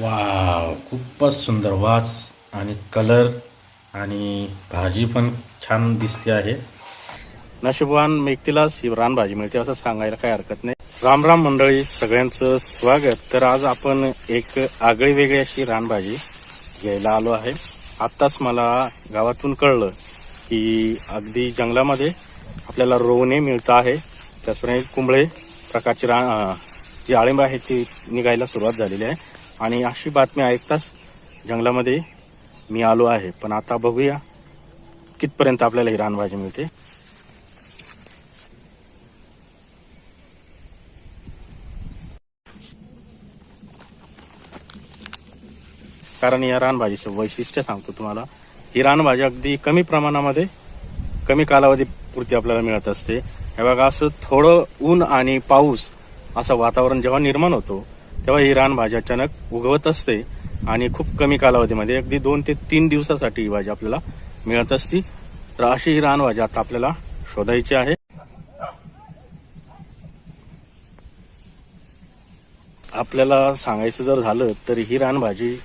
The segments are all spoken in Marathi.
वाव खूपच सुंदर वास आणि कलर आणि भाजी पण छान दिसते आहे. नशिबवान व्यक्तीलाच ही रानभाजी मिळते असं सांगायला काही हरकत नाही. राम राम मंडळी सगळ्यांचं स्वागत. तर आज आपण एक आगळी वेगळी अशी रानभाजी घ्यायला आलो आहे. आत्ताच मला गावातून कळलं की अगदी जंगलामध्ये आपल्याला रोवणे मिळतं आहे. त्याचप्रमाणे कुंबळे प्रकारची रा जी आळिंब आहे ती निघायला सुरुवात झालेली आहे. आणि अशी बातमी ऐकताच जंगलामध्ये मी आलो आहे. पण आता बघूया कितपर्यंत आपल्याला ही रानभाजी मिळते. कारण या रानभाजीचं वैशिष्ट्य सांगतो तुम्हाला. ही रानभाजी अगदी कमी प्रमाणामध्ये कमी कालावधी पुरती आपल्याला मिळत असते. हे बघा असं थोडं ऊन आणि पाऊस असं वातावरण जेव्हा निर्माण होतो तेव्हा ही रानभाजी अचानक उगवत असते आणि खूप कमी कालावधीमध्ये अगदी दोन ते तीन दिवसासाठी ही भाजी आपल्याला मिळत असती. तर अशी ही रानभाजी आता आपल्याला शोधायची आहे. आपल्याला सांगायचं जर झालं तर ही रानभाजी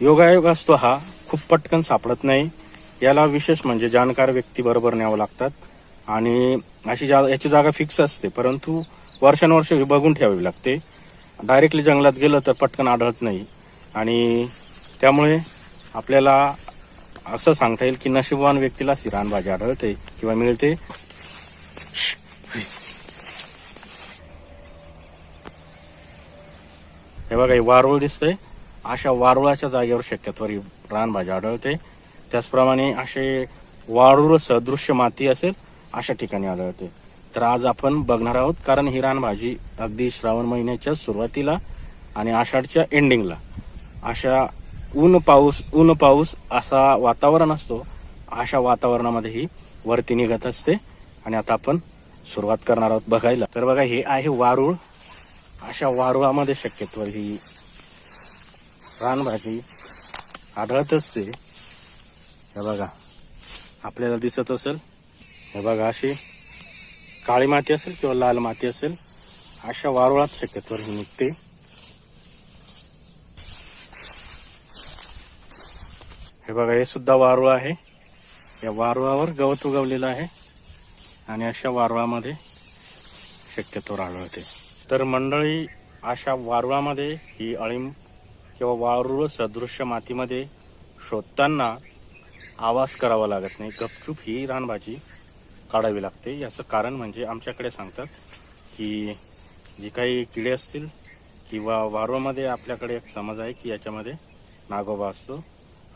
योगायोग असतो हा खूप पटकन सापडत नाही. याला विशेष म्हणजे जाणकार व्यक्ती बरोबर न्यावं लागतात. आणि अशी जा याची जागा फिक्स असते परंतु वर्षानुवर्ष बघून ठेवावी लागते. डायरेक्टली जंगलात गेलं तर पटकन आढळत नाही. आणि त्यामुळे आपल्याला असं सांगता येईल की नशीबवान व्यक्तीला ही रानभाजी आढळते किंवा मिळते. हे बघा हे वारुळ दिसतंय. अशा वारुळाच्या जागेवर शक्यतोवर रानभाजी आढळते. त्याचप्रमाणे असे वारुळ सदृश्य माती असेल अशा ठिकाणी आढळते. तर आज आपण बघणार आहोत कारण ही रानभाजी अगदी श्रावण महिन्याच्या सुरुवातीला आणि आषाढच्या एंडिंगला अशा ऊन पाऊस ऊन पाऊस असा वातावरण असतो अशा वातावरणामध्ये ही वरती निघत असते. आणि आता आपण सुरुवात करणार आहोत बघायला. तर बघा हे आहे वारुळ. अशा वारुळामध्ये शक्यतो ही रानभाजी आढळत असते. हे बघा आपल्याला दिसत असेल. हे बघा अशी काळी माती असेल किंवा लाल माती असेल अशा वारुळात शक्यतो ही निघते. हे बघा हे सुद्धा वारुळ आहे. या वारुळावर गवत उगवलेलं आहे आणि अशा वारुळामध्ये शक्यतो आढळते तर मंडळी अशा वारुळामध्ये ही अळीम किंवा वारुळ सदृश्य मातीमध्ये शोधताना आवाज करावा लागत नाही. गपचूप ही रानभाजी काढावी लागते. याचं कारण म्हणजे आमच्याकडे सांगतात की जी काही किडे असतील किंवा वारवामध्ये आपल्याकडे एक समज आहे की याच्यामध्ये नागोबा असतो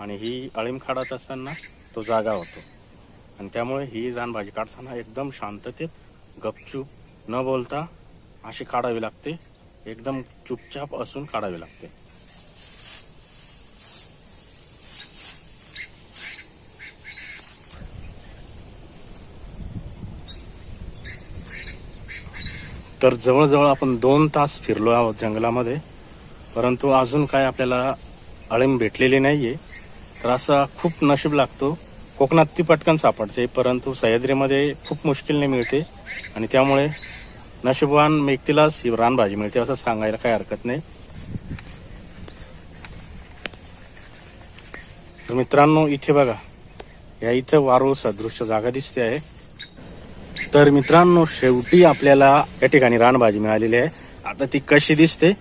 आणि ही अळीम काढत असताना तो जागा होतो. आणि त्यामुळे ही रानभाजी काढताना एकदम शांततेत गपचूप न बोलता अशी काढावी लागते. एकदम चुपचाप असून काढावी लागते. तर जवळजवळ आपण दोन तास फिरलो आहोत जंगलामध्ये परंतु अजून काय आपल्याला अळीम भेटलेली नाहीये. तर असा खूप नशीब लागतो. कोकणात ती पटकन सापडते परंतु सह्याद्रीमध्ये खूप मुश्किलने मिळते आणि त्यामुळे नशीबवान व्यक्तीलाच ही रानभाजी मिळते असं सांगायला काही हरकत नाही. तर मित्रांनो इथे बघा या इथं वारूळ सदृश्य जागा दिसते आहे. तर मित्रांनो शेवटी आपल्याला या ठिकाणी रानभाजी मिळालेली आहे. आता ती कशी दिसते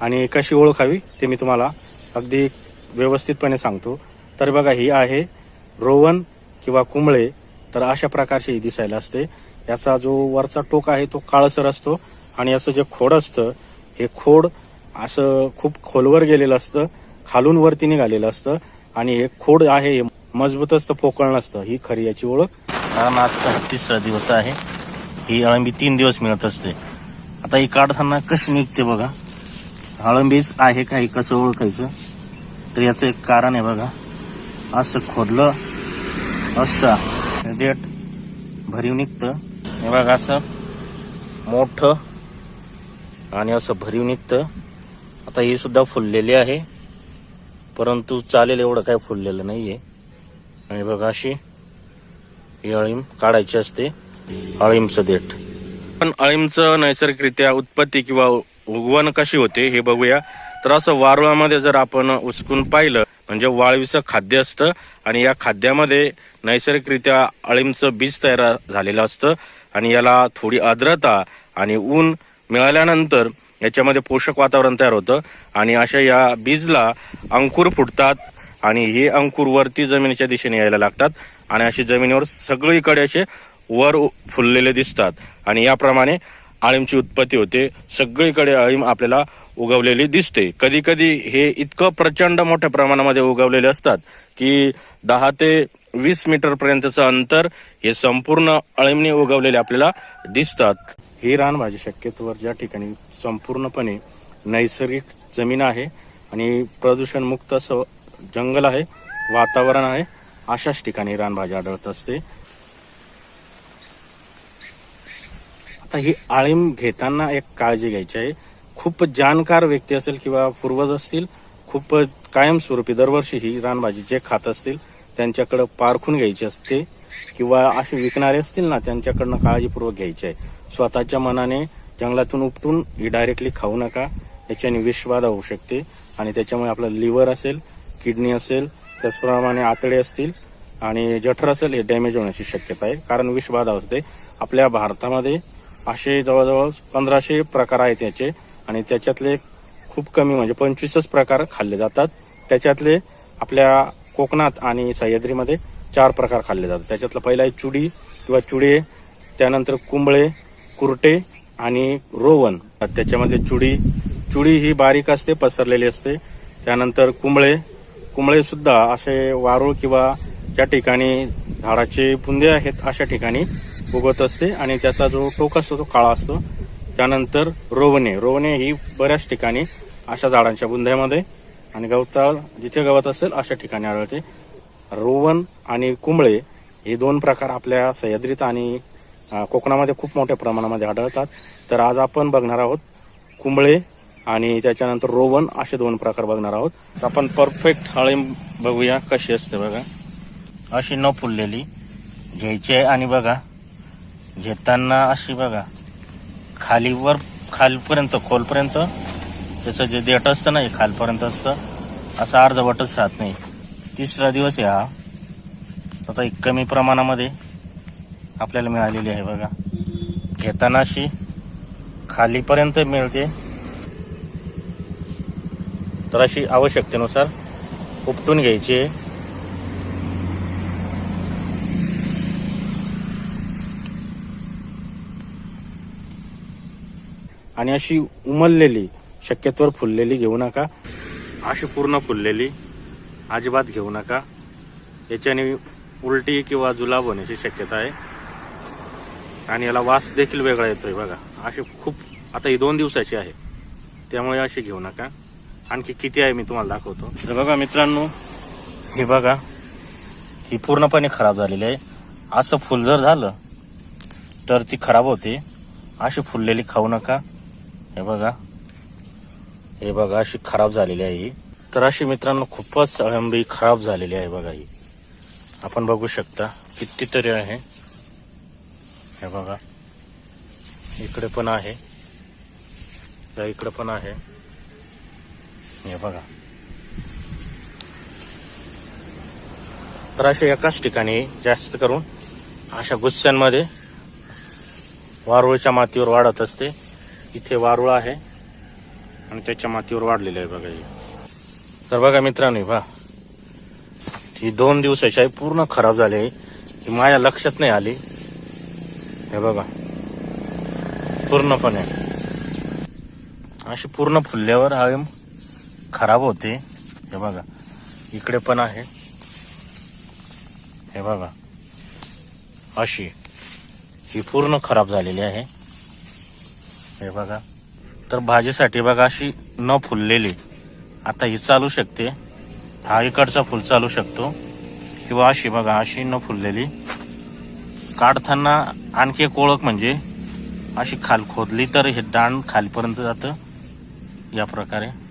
आणि कशी ओळखावी ते मी तुम्हाला अगदी व्यवस्थितपणे सांगतो. तर बघा ही आहे रोवन किंवा कुंबळे तर अशा प्रकारची ही दिसायला असते. याचा जो वरचा टोक आहे तो काळसर असतो आणि याचं जे खोड असतं हे खोड असं खूप खोलवर गेलेलं असतं खालून वरती निघालेलं असतं आणि हे खोड आहे हे मजबूत असतं पोकळ नसतं. ही खरी याची ओळख. कारण आजचा तिसरा दिवस आहे. ही अळंबी तीन दिवस मिळत असते. आता ही काढताना कशी निघते बघा. अळंबीच आहे काही कसं ओळखायचं. तर याचं एक कारण आहे बघा. असं खोदलं असतं. डेट भरीव निघतं. हे बघा असं मोठं आणि असं भरीव निघतं. आता ही सुद्धा फुललेली आहे. परंतु चालेल एवढं काय फुललेलं नाही आहे आणि बघा अशी ही अळीम काढायची असते. अळीमचं देठ. पण अळीमचं नैसर्गिकरित्या उत्पत्ती किंवा उगवण कशी होते हे बघूया. तर असं वारुळामध्ये जर आपण उचकून पाहिलं म्हणजे वाळवीचं खाद्य असतं आणि या खाद्यामध्ये नैसर्गिकरित्या अळीमचं बीज तयार झालेलं असतं आणि याला थोडी आर्द्रता आणि ऊन मिळाल्यानंतर याच्यामध्ये पोषक वातावरण तयार होतं आणि अशा या बीजला अंकुर फुटतात आणि हे अंकुर वरती जमिनीच्या दिशेने यायला लागतात. आणि अशी जमिनीवर सगळीकडे असे वर उ- फुललेले दिसतात. आणि याप्रमाणे आळीमची उत्पत्ती होते. सगळीकडे अळीम आपल्याला उगवलेली दिसते. कधी कधी हे इतकं प्रचंड मोठ्या प्रमाणामध्ये उगवलेले असतात की दहा ते वीस मीटर पर्यंतचं अंतर हे संपूर्ण अळीमने उगवलेले आपल्याला दिसतात. ही रानभाजी शक्यतोवर ज्या ठिकाणी संपूर्णपणे नैसर्गिक जमीन आहे आणि प्रदूषण मुक्त असं जंगल आहे वातावरण आहे अशाच ठिकाणी रानभाजी आढळत असते. आता ही आळीम घेताना एक काळजी घ्यायची आहे. खूप जाणकार व्यक्ती असेल किंवा पूर्वज असतील खूप कायमस्वरूपी दरवर्षी ही रानभाजी जे खात असतील त्यांच्याकडे पारखून घ्यायची असते किंवा असे विकणारे असतील ना त्यांच्याकडनं काळजीपूर्वक घ्यायची आहे. स्वतःच्या मनाने जंगलातून उपटून ही डायरेक्टली खाऊ नका याच्याने विषबाधा होऊ शकते आणि त्याच्यामुळे आपलं लिव्हर असेल किडनी असेल त्याचप्रमाणे आतडे असतील आणि जठर असेल हे डॅमेज होण्याची शक्यता आहे. कारण विषबाधा होते आपल्या भारतामध्ये असे जवळजवळ पंधराशे प्रकार आहेत याचे आणि त्याच्यातले खूप कमी म्हणजे पंचवीसच प्रकार खाल्ले जातात. त्याच्यातले आपल्या कोकणात आणि सह्याद्रीमध्ये चार प्रकार खाल्ले जातात. त्याच्यातला पहिला आहे चुडी किंवा चुडे त्यानंतर कुंबळे कुरटे आणि रोवन. त्याच्यामध्ये चुडी चुडी ही बारीक असते पसरलेली असते. त्यानंतर कुंबळे कुंबळे सुद्धा असे वारूळ किंवा ज्या ठिकाणी झाडाचे बुंदे आहेत अशा ठिकाणी उगवत असते आणि त्याचा जो टोक असतो तो काळा असतो. त्यानंतर रोवणे. रोवणे ही बऱ्याच ठिकाणी अशा झाडांच्या बुंद्यामध्ये आणि गवताळ जिथे गवत असेल अशा ठिकाणी आढळते. रोवन आणि कुंबळे हे दोन प्रकार आपल्या सह्याद्रीत आणि कोकणामध्ये खूप मोठ्या प्रमाणामध्ये आढळतात. तर आज आपण बघणार आहोत कुंबळे आणि त्याच्यानंतर रोवन असे दोन प्रकार बघणार आहोत. तर आपण परफेक्ट हळी बघूया कशी असते बघा. अशी न फुललेली घ्यायची आहे आणि बघा घेताना अशी बघा खालीवर खालपर्यंत खोलपर्यंत त्याचं जे देठ असतं ना हे खालपर्यंत असतं. असं अर्धवटच राहत नाही. तिसरा दिवस आहे हा. आता एक कमी प्रमाणामध्ये आपल्याला मिळालेली आहे बघा. घेताना अशी खालीपर्यंत मिळते. तर अशी आवश्यकतेनुसार उपटून घ्यायची आहे. आणि अशी उमललेली शक्यतोवर फुललेली घेऊ नका. अशी पूर्ण फुललेली अजिबात घेऊ नका. याच्याने उलटी किंवा जुलाब होण्याची शक्यता आहे. आणि याला वास देखील वेगळा येतोय बघा. अशी खूप आता ही दोन दिवसाची आहे. त्यामुळे अशी घेऊ नका. आणखी किती आहे मी तुम्हाला दाखवतो. तर बघा मित्रांनो हे बघा ही पूर्णपणे खराब झालेली आहे. असं फुल जर झालं तर ती खराब होते. अशी फुललेली खाऊ नका. हे बघा. हे बघा अशी खराब झालेली आहे ही. तर अशी मित्रांनो खूपच अळंबी खराब झालेली आहे बघा ही. आपण बघू शकता कितीतरी आहे. हे बघा. इकडे पण आहे. इकडे पण आहे. हे बघा. तर अशा एकाच ठिकाणी जास्त करून अशा गुस्स्यांमध्ये वारुळच्या मातीवर वाढत असते. इथे वारुळ आहे आणि त्याच्या मातीवर वाढलेलं आहे बघा हे. तर बघा मित्रांनो बा ही दोन दिवसाची आहे पूर्ण खराब झाली आहे. ही माझ्या लक्षात नाही आली. हे बघा. पूर्णपणे. अशी पूर्ण फुलल्यावर हळी खराब होते. हे बघा. इकडे पण आहे. हे बघा. अशी. ही पूर्ण खराब झालेली आहे. हे बघा. तर भाजीसाठी बघा अशी न फुललेली. आता ही चालू शकते. हा इकडचा फुल चालू शकतो. किंवा अशी बघा अशी न फुललेली. काढताना आणखी एक ओळख म्हणजे अशी खाल खोदली तर हे डाण खालीपर्यंत जातं. या प्रकारे.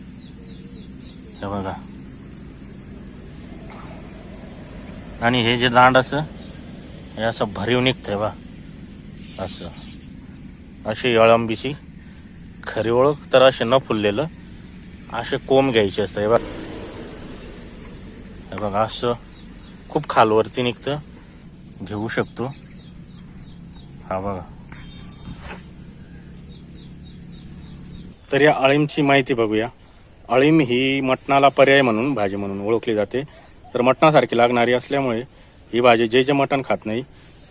हे बघा. आणि हे जे दांड असं हे असं भरीव निघतंय बा. असं. अशी अळंबीची खरी ओळख तर असे न फुललेलं असे कोंब घ्यायचे असतात हे बघा. हे बघा असं खूप खालवरती निघतं. घेऊ शकतो. हा बघा. तर या अळींची माहिती बघूया. अळीम ही मटणाला पर्याय म्हणून भाजी म्हणून ओळखली जाते. तर मटणासारखी लागणारी असल्यामुळे ही भाजी जे जे मटण खात नाही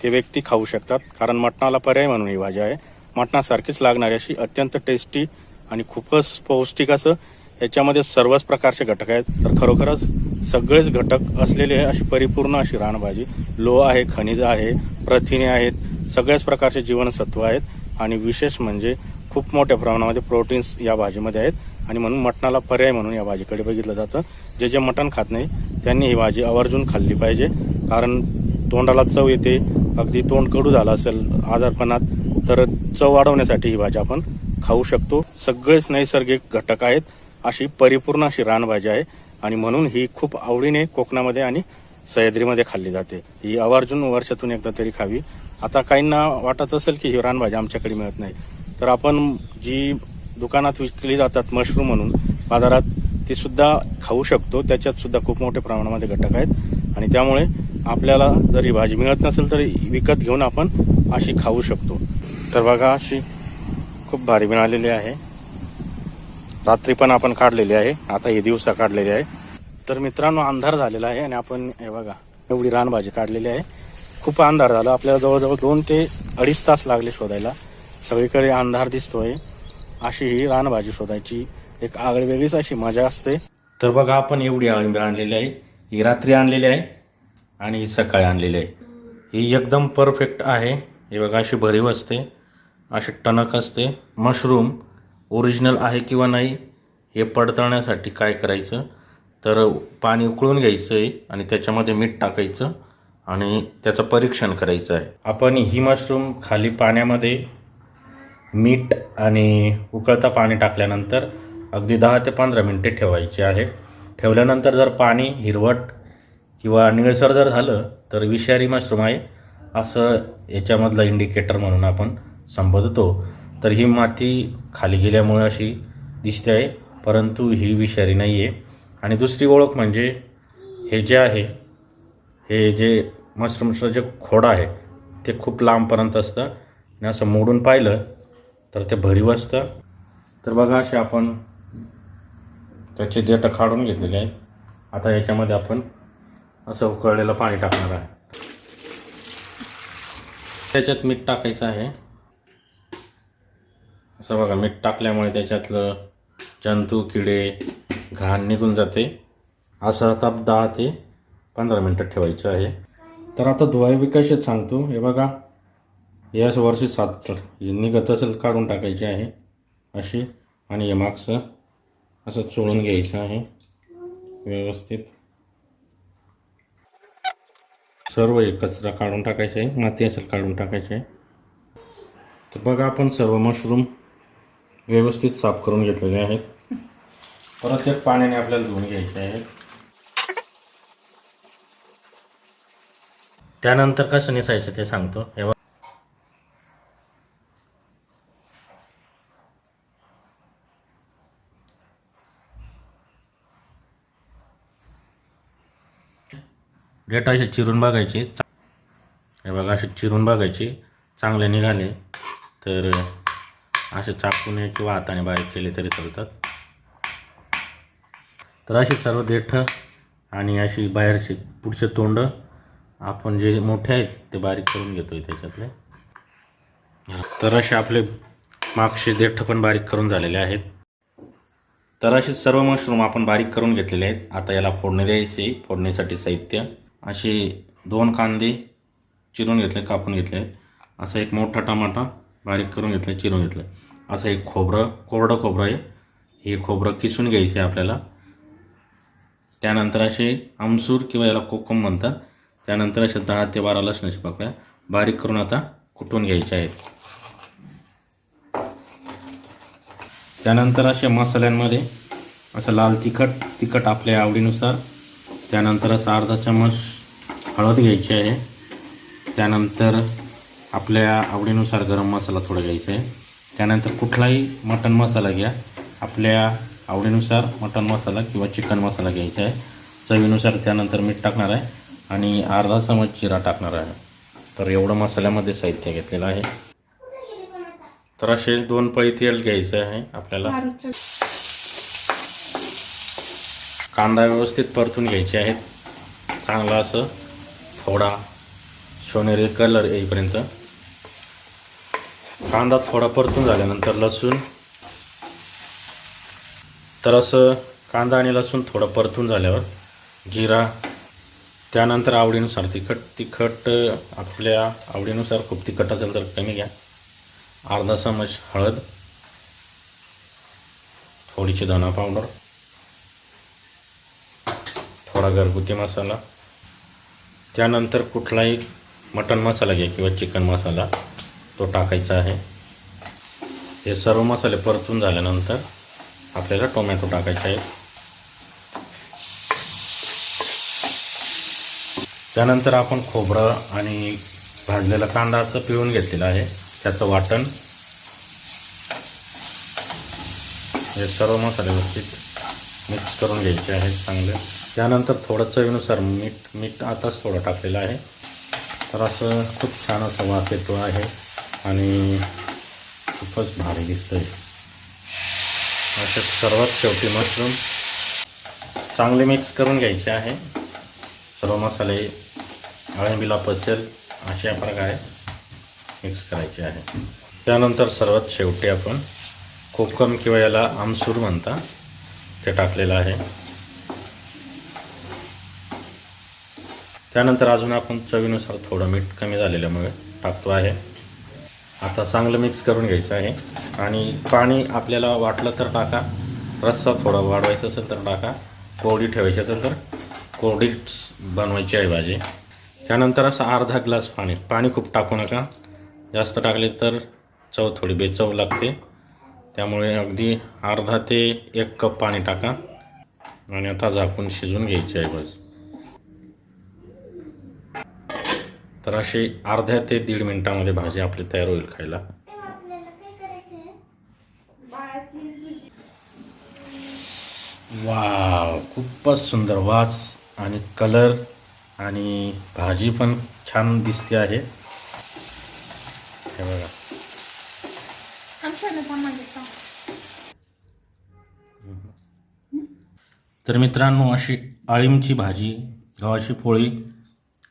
ते व्यक्ती खाऊ शकतात. कारण मटणाला पर्याय म्हणून ही भाजी आहे. मटणासारखीच लागणारी अशी अत्यंत टेस्टी आणि खूपच पौष्टिक असं याच्यामध्ये सर्वच प्रकारचे घटक आहेत. तर खरोखरच सगळेच घटक असलेले अशी परिपूर्ण अशी रानभाजी. लोह आहे खनिज आहे प्रथिने आहेत सगळ्याच प्रकारचे जीवनसत्व आहेत. आणि विशेष म्हणजे खूप मोठ्या प्रमाणामध्ये प्रोटीन्स या भाजीमध्ये आहेत. आणि म्हणून मटणाला पर्याय म्हणून या भाजीकडे बघितलं जातं. जे जे मटण खात नाही त्यांनी ही भाजी आवर्जून खाल्ली पाहिजे. कारण तोंडाला चव येते. अगदी तोंड कडू झालं असेल आजारपणात तर चव वाढवण्यासाठी ही भाजी आपण खाऊ शकतो. सगळेच नैसर्गिक घटक आहेत. अशी परिपूर्ण अशी रानभाजी आहे. आणि म्हणून ही खूप आवडीने कोकणामध्ये आणि सह्याद्रीमध्ये खाल्ली जाते. ही आवर्जून वर्षातून एकदा तरी खावी. आता काहींना वाटत असेल की ही रानभाजी आमच्याकडे मिळत नाही. तर आपण जी दुकानात विकली जातात मशरूम म्हणून बाजारात ती सुद्धा खाऊ शकतो. त्याच्यात सुद्धा खूप मोठ्या प्रमाणामध्ये घटक आहेत. आणि त्यामुळे आपल्याला जर ही भाजी मिळत नसेल तर विकत घेऊन आपण अशी खाऊ शकतो. तर बघा अशी खूप भारी मिळालेली आहे. रात्री पण आपण काढलेली आहे. आता हे दिवसा काढलेली आहे. तर मित्रांनो अंधार झालेला आहे आणि आपण हे बघा एवढी रानभाजी काढलेली आहे. खूप अंधार झाला. आपल्याला जवळजवळ दोन ते अडीच तास लागले शोधायला. सगळीकडे अंधार दिसतोय. अशी ही रानभाजी शोधायची. एक आगळी वेगळीच अशी मजा असते. तर बघा आपण एवढी अळंबी आणलेली आहे. ही रात्री आणलेली आहे आणि ही सकाळी आणलेली आहे. ही एकदम परफेक्ट आहे. हे बघा अशी भरीव असते. अशी टणक असते. मशरूम ओरिजिनल आहे किंवा नाही हे पडताळण्यासाठी काय करायचं? तर पाणी उकळून घ्यायचं आहे आणि त्याच्यामध्ये मीठ टाकायचं आणि त्याचं परीक्षण करायचं आहे. आपण ही मशरूम खाली पाण्यामध्ये मीठ आणि उकळता पाणी टाकल्यानंतर अगदी दहा ते पंधरा मिनटे ठेवायची आहे. ठेवल्यानंतर जर पाणी हिरवट किंवा निळसर जर झालं तर विषारी मशरूम आहे असं याच्यामधलं इंडिकेटर म्हणून आपण संबोधतो. तर ही माती खाली गेल्यामुळे अशी दिसते आहे परंतु ही विषारी नाही आहे आणि दुसरी ओळख म्हणजे हे जे आहे हे जे मशरूमचं जे खोड आहे ते खूप लांबपर्यंत असतं. आणि असं मोडून पाहिलं तर ते भरीव असतं. तर बघा असे आपण त्याचे देठ काढून घेतलेले आहेत आता याच्यामध्ये आपण असं उकळलेलं पाणी टाकणार आहे. त्याच्यात मीठ टाकायचं आहे. असं बघा मीठ टाकल्यामुळे त्याच्यातलं जंतू किडे घाण निघून जाते. असं आता दहा ते पंधरा मिनटं ठेवायचं आहे. तर आता धुवाई विकाशात सांगतो. हे बघा याच वर्षी साततर ही निघत असेल काढून टाकायची आहे. अशी आणि हे मागचं. असं चोळून घ्यायचं आहे. व्यवस्थित. सर्व एक कचरा काढून टाकायचा आहे. माती असेल काढून टाकायची आहे. तर बघा आपण सर्व मशरूम व्यवस्थित साफ करून घेतलेले आहेत. परत एक पाण्याने आपल्याला धुवून घ्यायचे आहे. त्यानंतर कसं निसायचं ते सांगतो. हे डेट असे चिरून बघायचे. हे बघा असे चिरून बघायचे. चांगले निघाले. तर असे चाकूने किंवा हाताने बारीक केले तरी चालतात. तर अशी सर्व देठ आणि अशी बाहेरची पुढचे तोंड आपण जे मोठे आहेत ते बारीक करून घेतो आहे त्याच्यातले. तर असे आपले मागचे देठ पण बारीक करून झालेले आहेत. तर असे सर्व मशरूम आपण बारीक करून घेतलेले आहेत. आता याला फोडणी द्यायची फोडणीसाठी साहित्य. असे दोन कांदे चिरून घेतले कापून घेतले. असा एक मोठा टमाटा बारीक करून घेतला चिरून घेतलं. असं एक खोबरं कोरडं खोबरं आहे. हे खोबरं किसून घ्यायचं आहे आपल्याला. त्यानंतर असे आमसूर किंवा याला कोकम म्हणतात. त्यानंतर असे दहा ते बारा लसणाच्या पाकळ्या बारीक करून आता कुटून घ्यायच्या आहेत. त्यानंतर असे मसाल्यांमध्ये असं लाल तिखट तिखट आपल्या आवडीनुसार. त्यानंतर असं अर्धा चम्मच हळद घ्यायची आहे. त्यानंतर आपल्या आवडीनुसार गरम मसाला थोडा घ्यायचा आहे. त्यानंतर कुठलाही मटण मसाला घ्या. आपल्या आवडीनुसार मटन मसाला किंवा चिकन मसाला घ्यायचा आहे. चवीनुसार त्यानंतर मीठ टाकणार आहे आणि अर्धा चमच जिरा टाकणार आहे. तर एवढं मसाल्यामध्ये साहित्य घेतलेलं आहे. तर असे दोन पळी तेल घ्यायचं आहे आपल्याला. कांदा व्यवस्थित परतून घ्यायचे आहेत. चांगला असं थोडा सोनेरी कलर येईपर्यंत. कांदा थोडा परतून झाल्यानंतर लसूण. तर असं कांदा आणि लसूण थोडं परतून झाल्यावर जिरा त्यानंतर आवडीनुसार तिखट तिखट आपल्या आवडीनुसार खूप तिखट असेल तर कमी घ्या. अर्धा चमच हळद थोडीशी धना पावडर थोडा घरगुती मसाला त्यानंतर कुठलाही मटन मसाला घ्या किंवा चिकन मसाला तो टाकायचा आहे. हे सर्व मसाले परतून झाल्यानंतर आपल्याला टोमॅटो टाकायचे आहे त्यानंतर आपण खोबरं आणि भाजलेला कांदा असं पिळून घेतलेलं आहे. त्याचं वाटण. हे सर्व मसाले व्यवस्थित मिक्स करून घ्यायचे आहेत चांगले. त्यानंतर थोडं चवीनुसार मीठ मीठ आताच थोडं टाकलेलं आहे. तर असं खूप छान असा वास येतो आहे आणि खूपच भारी दिसतंय. असे सर्वात शेवटी मशरूम. चांगले मिक्स करून घ्यायचे आहे. सर्व मसाले अळंबीला पसेल अशा प्रकारे मिक्स करायचे आहे. त्यानंतर सर्वात शेवटी आपण कोकम किंवा याला आमसूर म्हणता. ते टाकलेलं आहे. त्यानंतर अजून आपण चवीनुसार थोडं मीठ कमी झालेल्यामुळे टाकतो आहे. आता चांगलं मिक्स करून घ्यायचं आहे. आणि पाणी आपल्याला वाटलं तर टाका. रस्सा थोडा वाढवायचा असेल तर टाका. कोरडी ठेवायची असेल तर कोरडीच बनवायची आहे भाजी. त्यानंतर असं अर्धा ग्लास पाणी. पाणी खूप टाकू नका. जास्त टाकले तर चव थोडी बेचव लागते. त्यामुळे अगदी अर्धा ते एक कप पाणी टाका. आणि आता झाकून शिजून घ्यायची आहे भाजी तर अशी अर्ध्या ते दीड मिनिटामध्ये भाजी आपली तयार होईल खायला. वा खूपच सुंदर वास आणि कलर आणि भाजी पण छान दिसते आहे. हे बघा. तर मित्रांनो अशी अळीमची भाजी गव्हाची पोळी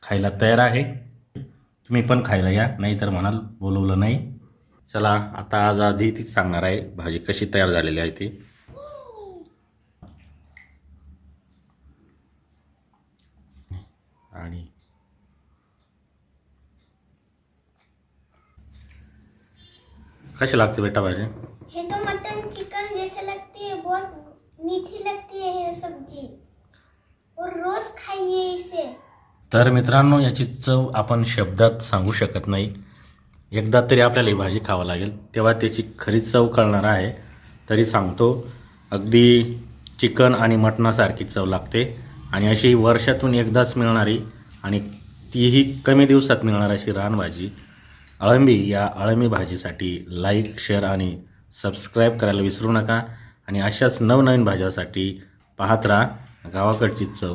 खायला तयार आहे. तुम्ही पण खायला या. नाही तर म्हणाल बोलवलं नाही. चला आता आज आधी तीच सांगणार आहे भाजी कशी तयार झालेली आहे ती. आणि कशी लागते बेटा भाजी? हे तो मटन चिकन जैसे लगती है बहुत मीठी लगती है ये सब्जी। और रोज खाइए इसे। तर मित्रांनो याची चव आपण शब्दात सांगू शकत नाही. एकदा तरी आपल्याला ही भाजी खावं लागेल. तेव्हा त्याची खरी चव कळणार आहे. तरी सांगतो अगदी चिकन आणि मटणासारखी चव लागते. आणि अशी वर्षातून एकदाच मिळणारी आणि तीही कमी दिवसात मिळणार अशी रानभाजी. अळंबी या अळंबी भाजीसाठी लाईक शेअर आणि सबस्क्राईब करायला विसरू नका. आणि अशाच नवनवीन भाज्यासाठी पाहत राहा. गावाकडची चव.